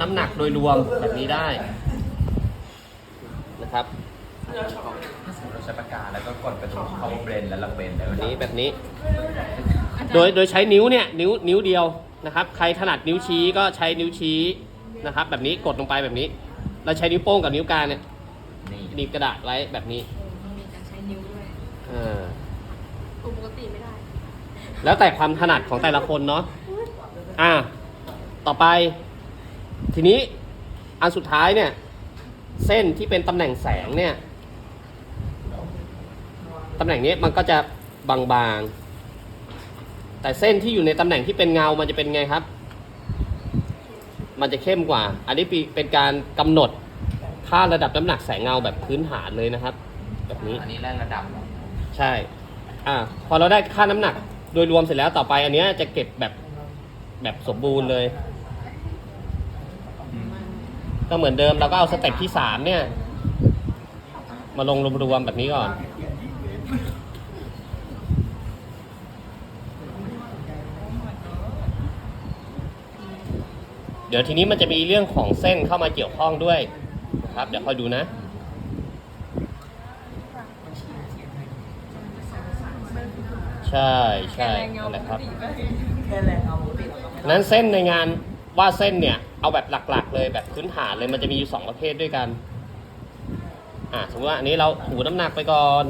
น้ำหนักโดยรวมแบบนี้ได้นะครับถ้าสมมติเราใช้ปากกาแล้วก็กดไปตรงเข้าเบรนแล้วเราเบรนแล้วแบบนี้แบบนี้ โดยโดยใช้นิ้วเนี่ยนิ้วนิ้วเดียวนะครับ ใครถนัดนิ้วชี้ก็ใช้นิ้วชี้นะครับ แบบนี้กดลงไปแบบนี้แล้วใช้นิ้วโป้งกับนิ้วกลางเนี่ยนี่หนีบกระดาษไว้แบบนี้มีการใช้นิ้วด้วยอ่าปกติไม่ได้ แล้วแต่ความถนัดของแต่ละคนเนาะอ่าต่อไป ทีนี้อันสุดท้ายเนี่ย เส้นที่เป็นตำแหน่งแสงเนี่ยตำแหน่งนี้มันก็จะบางๆ แต่เส้นที่อยู่ในตำแหน่งที่เป็นเงา มันจะเป็นไงครับ มันจะเข้มกว่า อันนี้ปีเป็นการกำหนดค่าระดับน้ำหนักแสงเงาแบบพื้นฐานเลยนะครับ แบบนี้ อันนี้แรกระดับเหรอใช่ อ่า พอเราได้ค่าน้ำหนักโดยรวมเสร็จแล้วต่อไป อันเนี้ยจะเก็บแบบแบบสมบูรณ์เลยอืม ก็เหมือนเดิมเราก็เอาสเต็ปที่สามเนี่ย มาลงรวมๆแบบนี้ก่อน เดี๋ยวทีนี้มันจะมีเรื่องของเส้นเข้ามาเกี่ยวข้องด้วยนะครับ เดี๋ยวคอยดูนะใช่ใช่นั่นแหละครับแค่แรงเอาปกติเราก็ไม่นั้นเส้นในงานวาดเส้นเนี่ย เอาแบบหลักๆ เลยแบบพื้นฐานเลยมันจะมีอยู่สองประเภทด้วยกัน อ่าสมมติว่าอันนี้เราถูน้ำหนักไปก่อน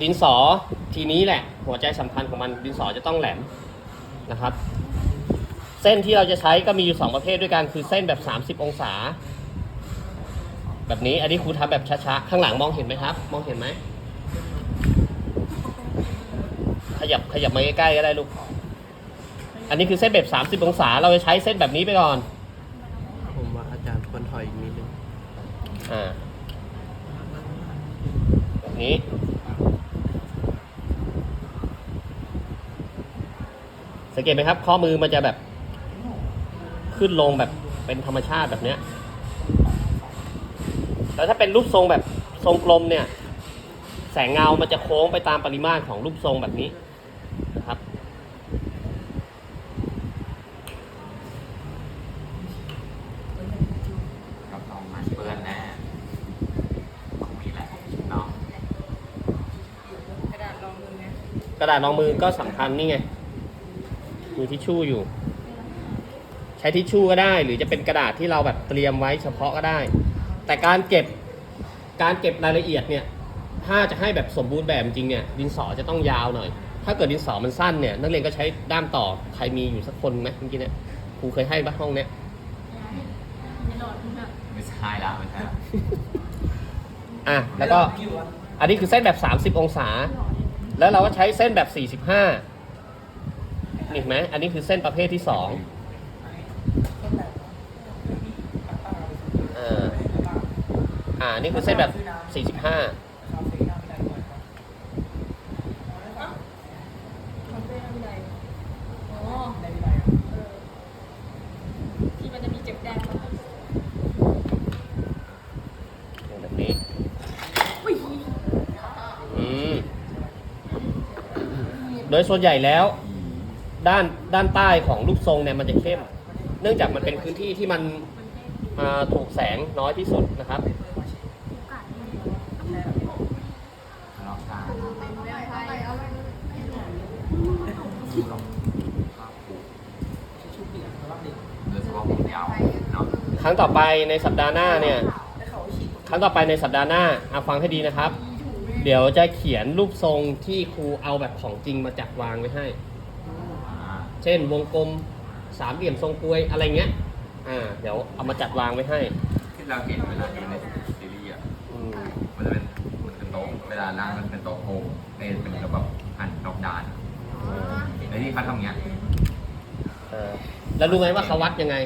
ดินสอทีนี้แหละ หัวใจสำคัญของมันดินสอจะต้องแหลมนะครับ เส้นที่เราจะใช้ก็มีอยู่สองประเภทด้วยกัน คือเส้นแบบ 30 องศา แบบนี้อันนี้ครูทำแบบช้าๆ ข้างหลังมองเห็นไหมครับ มองเห็นไหม ขยับขยับมาใกล้ๆก็ได้ลูก อันนี้คือเส้นแบบ 30 องศา เราจะใช้เส้นแบบนี้ไปก่อน ผมว่าอาจารย์ควรถอยอีกนิดนึงอ่าแบบนี้ สังเกตไหมครับ ข้อมือมันจะแบบ ขึ้นลงแบบเป็นธรรมชาติแบบเนี้ยแล้วถ้าเป็นรูปทรงแบบทรงกลมเนี่ย แสงเงามันจะโค้งไปตามปริมาตรของรูปทรงแบบนี้ นะครับรับรองมันเปื้อนแน่ต้องมีแหละเนาะกระดาษรองมือไหมกระดาษรองมือก็สำคัญนี่ไงมีทิชชู่อยู่ ใช้ทิชชู่ก็ได้ หรือจะเป็นกระดาษที่เราแบบเตรียมไว้เฉพาะก็ได้ แต่การเก็บการเก็บรายละเอียดเนี่ย ถ้าจะให้แบบสมบูรณ์แบบจริงเนี่ยดินสอจะต้องยาวหน่อย ถ้าเกิดดินสอมันสั้นเนี่ยนักเรียนก็ใช้ด้ามต่อใครมีอยู่สักคนไหมเมื่อกี้เนี่ยครูเคยให้บ้างห้องเนี้ยไม่ใช่ละไม่ใช่ละอะแล้วก็อันนี้คือเส้นแบบ 30 องศา แล้วเราก็ใช้เส้นแบบ 45นี่เห็นไหมอันนี้คือเส้นประเภทที่สองอ่าอ่านี่คือเส้นแบบ 45 มันเป็นอะไรอ๋อที่มันจะมีเจ็บแดง แบบนี้อืม โดยส่วนใหญ่แล้วด้านด้านใต้ของรูปทรงเนี่ยมันจะเข้ม เนื่องจากมันเป็นพื้นที่ที่มันอ่าถูกแสงน้อยที่สุดนะครับครั้งต่อไปในสัปดาห์หน้าเนี่ย ครั้งต่อไปในสัปดาห์หน้าอาฟังให้ดีนะครับ เดี๋ยวจะเขียนรูปทรงที่ครูเอาแบบของจริงมาจัดวางไว้ให้อ่าเช่นวงกลมสามเหลี่ยมทรงกลวยอะไรเงี้ย อ่า เดี๋ยวเอามาจัดวางไว้ให้ที่เราเห็นเวลาดูในซีรีส์อะอืมมันจะเป็นมันเป็นโต๊ะเวลานั่งมันเป็นโต๊ะโค้งเป็นเป็นระบบหันนอกด้านแล้วที่เขาทำอย่างเงี้ยเออแล้วรู้ไหมว่าเขาวัดยังไง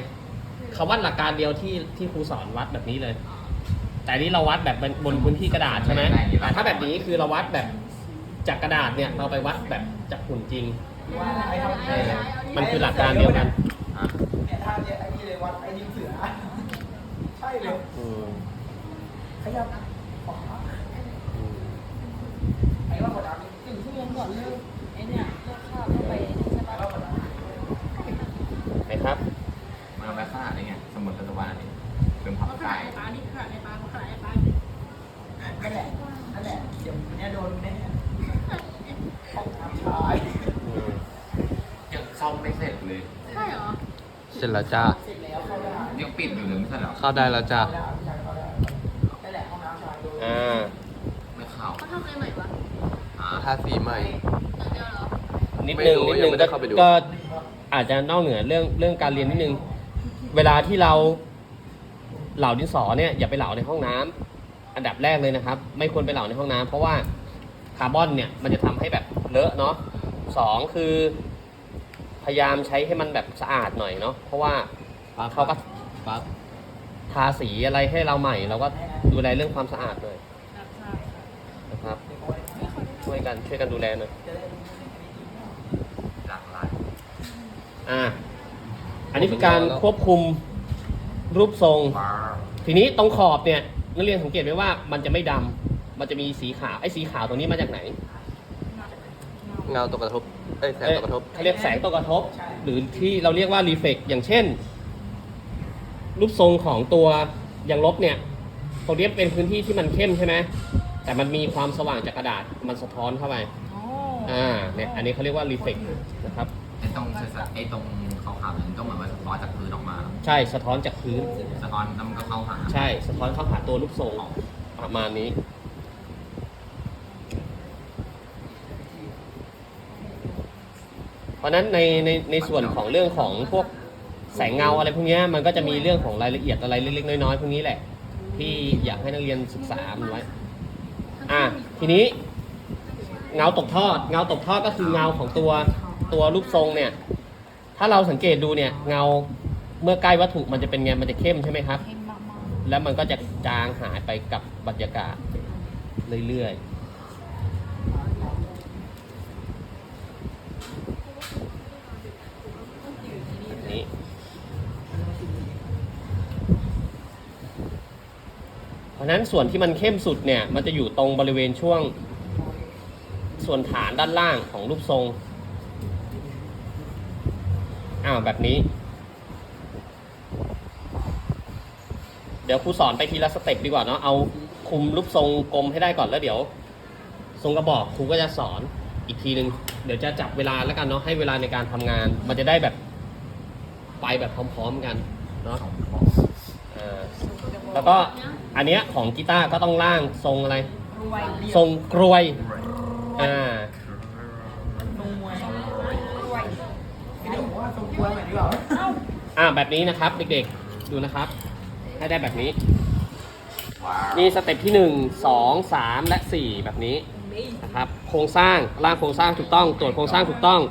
เขาวัดหลักการเดียวที่ที่ครูสอนวัดแบบนี้เลย แต่นี่เราวัดแบบบนบนพื้นที่กระดาษใช่ไหมแต่ถ้าแบบนี้คือเราวัดแบบจากกระดาษเนี่ยเราไปวัดแบบจากหุ่นจริงว่าไอ้ทำเออมันคือหลักการเดียวกันอะเนี่ยท่าเนี่ยไอ้นี่เลยวัดไอ้ดินเสือ ใช่เลยอืมขยับขวาอืมไอ้ว่ากดดันหนึ่งชั่วโมงก่อนเลิกไอ้เนี่ยเลิกข้าวก็ไปใช่ปะครับมันเอาไว้ขนาดนี้ไงสมุดรัฐบาลนี่เป็นพับเขาขไก่ นั่นแหละนั่นแหละเดี๋ยววันเนี้ยโดนแน่ห้องน้ำชายอืมยังซ่อมไม่เสร็จเลย ใช่เหรอ เสร็จแล้วจ้าเสร็จแล้วเข้าได้ยังปิดอยู่เลยไม่ใช่เหรอเข้าได้แล้วจ้าเข้าได้ผู้ชายเข้าได้นั่นแหละห้องน้ำชายโดนอ่าไม่เข้าเขาทำอะไรใหม่วะอ่าทาสีใหม่อย่างเดียวเหรอ นิดไม่นึงรู้นิดยันึงงไม่ได้เข้าไปดูก็อาจจะนอกเหนือเรื่องเรื่องการเรียนนิดนึง เวลาที่เราเหล่าดินสอเนี่ยอย่าไปเหลาในห้องน้ำ อันดับแรกเลยนะครับ ไม่ควรไปเหลาในห้องน้ำเพราะว่าคาร์บอนเนี่ยมันจะทำให้แบบเลอะเนาะสองคือ พยายามใช้ให้มันแบบสะอาดหน่อยเนาะเพราะว่าเขาก็ทาสีอะไรให้เราใหม่ เราก็ดูแลเรื่องความสะอาดหน่อยนะครับช่วยกันช่วยกันดูแลหน่อยหลยอ่าอันนี้คือการควบคุมรูปทรง ทีนี้ตรงขอบเนี่ย นักเรียนสังเกตไหมว่ามันจะไม่ดำมันจะมีสีขาวไอ้สีขาวตัวนี้มาจากไหนเงาตกกระทบเอ้ยแสงตกกระทบ เขาเรียกแสงตกกระทบ หรือที่เราเรียกว่ารีเฟกอย่างเช่น รูปทรงของตัวยางลบเนี่ยตรงนี้เป็นพื้นที่ที่มันเข้มใช่ไหมแต่มันมีความสว่างจากกระดาษมันสะท้อนเข้าไปอ๋ออ่าเนี่ยอันนี้เขาเรียกว่ารีเฟกนะครับ ไอ้ตรงไอ้ตรงขาวๆนั้นก็เหมือนว่าสะท้อนจากพื้นออกมาใช่สะท้อนจากพื้น สะท้อนแล้วมันก็เข้าหาใช่สะท้อนเข้าหาตัวรูปทรงประมาณนี้ เพราะฉะนั้นในในในส่วนของเรื่องของพวกแสงเงาอะไรพวกเนี้ยมันก็จะมีเรื่องของรายละเอียดอะไรเล็กๆน้อยๆพวกนี้แหละ ที่อยากให้นักเรียนศึกษามันไว้อะทีนี้ เงาตกทอด เงาตกทอดก็คือเงาของตัวตัวรูปทรงเนี่ย ถ้าเราสังเกตดูเนี่ยเงาเมื่อใกล้วัตถุมันจะเป็นไงมันจะเข้มใช่ไหมครับ เข้มมากแล้วมันก็จะจางหายไปกับบรรยากาศเรื่อยๆแบบนี้เพราะฉะนั้นส่วนที่มันเข้มสุดเนี่ย มันจะอยู่ตรงบริเวณช่วง ส่วนฐานด้านล่างของรูปทรง อ้าวแบบนี้ เดี๋ยวครูสอนไปทีละสเต็ปดีกว่าเนาะเอาคุมรูปทรงกลมให้ได้ก่อนแล้วเดี๋ยว ทรงกระบอกครูก็จะสอนอีกทีหนึ่งเดี๋ยวจะจับเวลาแล้วกันเนาะให้เวลาในการทำงาน มันจะได้แบบไปแบบพร้อม ๆกันเนาะเออแล้วก็อันเนี้ยของกีตาร์ก็ต้องล่างทรงอะไรรวยทรงกรวยอ่า ทรงมวยรวยไม่ได้บอกว่า ทรงกล้วยเหมือนดีกว่าอ่าแบบนี้นะครับ เด็กๆ ดูนะครับ ให้ได้แบบนี้นี่สเต็ปที่หนึ่งสองสามและสี่แบบนี้นะครับ โครงสร้างร่างโครงสร้างถูกต้อง ตรวจโครงสร้างถูกต้อง